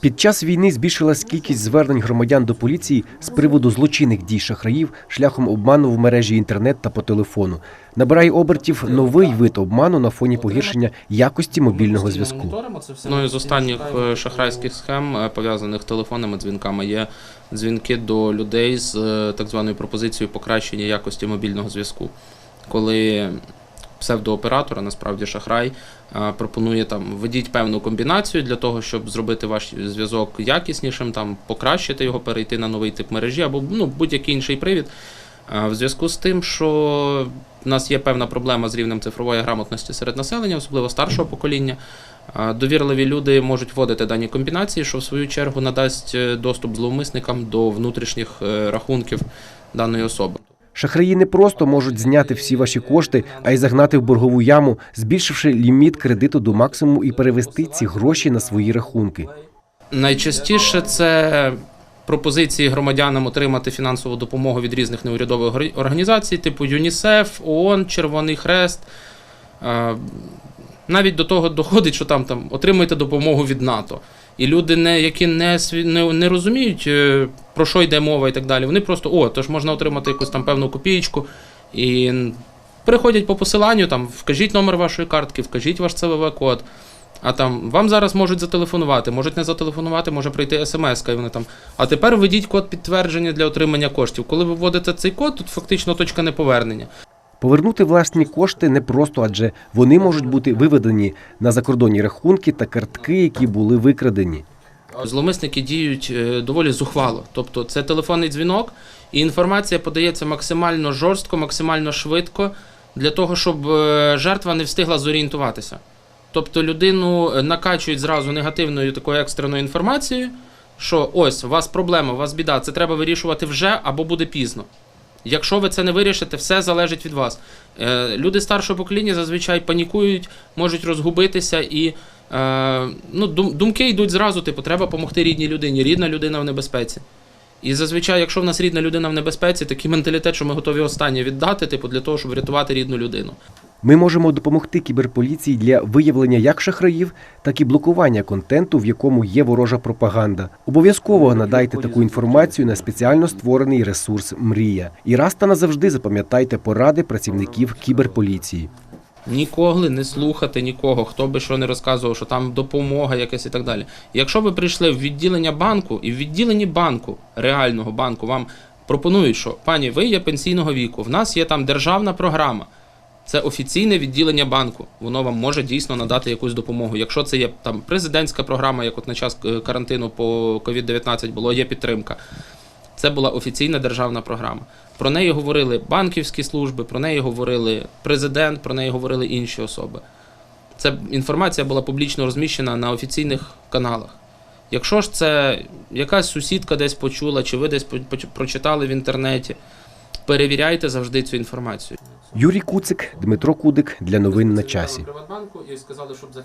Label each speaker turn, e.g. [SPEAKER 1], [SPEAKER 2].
[SPEAKER 1] Під час війни збільшилась кількість звернень громадян до поліції з приводу злочинних дій шахраїв шляхом обману в мережі інтернет та по телефону. Набирає обертів новий вид обману на фоні погіршення якості мобільного зв'язку.
[SPEAKER 2] Одною з останніх е, шахрайських схем, е, пов'язаних телефонними дзвінками, є дзвінки до людей з е, так званою пропозицією покращення якості мобільного зв'язку. Коли псевдооператор, а насправді шахрай, е, пропонує там введіть певну комбінацію для того, щоб зробити ваш зв'язок якіснішим, там покращити його, перейти на новий тип мережі або ну, будь-який інший привід. Е, В зв'язку з тим, що в нас є певна проблема з рівнем цифрової грамотності серед населення, особливо старшого покоління. Довірливі люди можуть вводити дані комбінації, що в свою чергу надасть е, доступ зловмисникам до внутрішніх е, рахунків даної особи.
[SPEAKER 1] Шахраї не просто можуть зняти всі ваші кошти, а й загнати в боргову яму, збільшивши ліміт кредиту до максимуму і перевести ці гроші на свої рахунки.
[SPEAKER 2] Найчастіше це пропозиції громадянам отримати фінансову допомогу від різних неурядових організацій, типу ЮНІСЕФ, ООН, Червоний Хрест. Е, Навіть до того доходить, що там, там отримуйте допомогу від НАТО. І люди, не, які не, не, не розуміють, е, про що йде мова і так далі, вони просто, о, то ж можна отримати якусь там певну копієчку. І приходять по посиланню, там, вкажіть номер вашої картки, вкажіть ваш ЦВВ-код. А там вам зараз можуть зателефонувати, можуть не зателефонувати, може прийти смс, і вони там. А тепер введіть код підтвердження для отримання коштів. Коли ви вводите цей код, тут фактично точка неповернення.
[SPEAKER 1] Повернути власні кошти не просто, адже вони можуть бути виведені на закордонні рахунки та картки, які були викрадені.
[SPEAKER 2] Зловмисники діють е, доволі зухвало. Тобто це телефонний дзвінок, і інформація подається максимально жорстко, максимально швидко, для того, щоб е, жертва не встигла зорієнтуватися. Тобто людину е, накачують зразу негативною такою екстреною інформацією, що ось у вас проблема, у вас біда, це треба вирішувати вже або буде пізно. Якщо ви це не вирішите, все залежить від вас. Люди старшого покоління зазвичай панікують, можуть розгубитися і ну, дум- думки йдуть зразу, типу, треба допомогти рідній людині, рідна людина в небезпеці. І зазвичай, якщо в нас рідна людина в небезпеці, такий менталітет, що ми готові останнє віддати, типу, для того, щоб врятувати рідну людину.
[SPEAKER 1] Ми можемо допомогти кіберполіції для виявлення як шахраїв, так і блокування контенту, в якому є ворожа пропаганда. Обов'язково надайте таку інформацію на спеціально створений ресурс Мрія. І раз та назавжди запам'ятайте поради працівників кіберполіції.
[SPEAKER 2] Ніколи не слухати нікого, хто би що не розказував, що там допомога якась і так далі. Якщо ви прийшли в відділення банку, і в відділенні банку, реального банку, вам пропонують, що пані, ви є пенсійного віку, в нас є там державна програма. Це офіційне відділення банку. Воно вам може дійсно надати якусь допомогу. Якщо це є там президентська програма, як от на час е, карантину по COVID-19 було, є підтримка. Це була офіційна державна програма. Про неї говорили банківські служби, про неї говорили президент, про неї говорили інші особи. Ця інформація була публічно розміщена на офіційних каналах. Якщо ж це якась сусідка десь почула, чи ви десь прочитали в інтернеті, перевіряйте завжди цю інформацію.
[SPEAKER 1] Юрій Куцик, Дмитро Кудик для новин на часі.